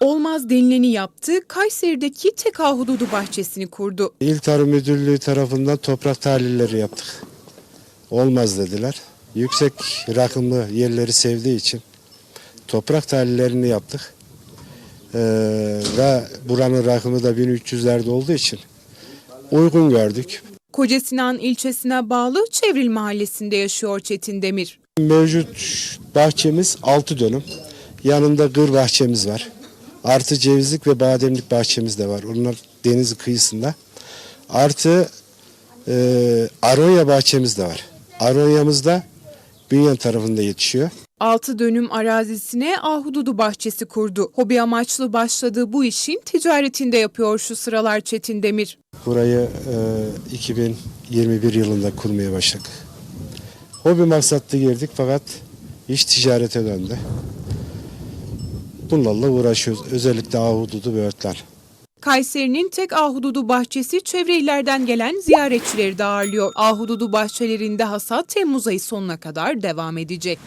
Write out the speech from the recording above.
Olmaz denileni yaptı, Kayseri'deki ahududu bahçesini kurdu. İl Tarım Müdürlüğü tarafından toprak tahlilleri yaptık. Olmaz dediler. Yüksek rakımlı yerleri sevdiği için toprak tahlillerini yaptık. Ee, ve buranın rakımı da 1300'lerde olduğu için uygun gördük. Kocasinan ilçesine bağlı Çevril mahallesinde yaşıyor Çetin Demir. Mevcut bahçemiz 6 dönüm. Yanında gır bahçemiz var. Artı cevizlik ve bademlik bahçemiz de var. Onlar deniz kıyısında. Artı e, aronya bahçemiz de var. Aronyamız da Bünyan tarafında yetişiyor. 6 dönüm arazisine ahududu bahçesi kurdu. Hobi amaçlı başladığı bu işin ticaretinde yapıyor şu sıralar Çetin Demir. Burayı e, 2021 yılında kurmaya başladık. Hobi maksatlı girdik fakat iş ticarete döndü. Bunlarla uğraşıyoruz. Özellikle ahududu ve örtler. Kayseri'nin tek ahududu bahçesi çevre illerden gelen ziyaretçileri de ağırlıyor. Ahududu bahçelerinde hasat Temmuz ayı sonuna kadar devam edecek.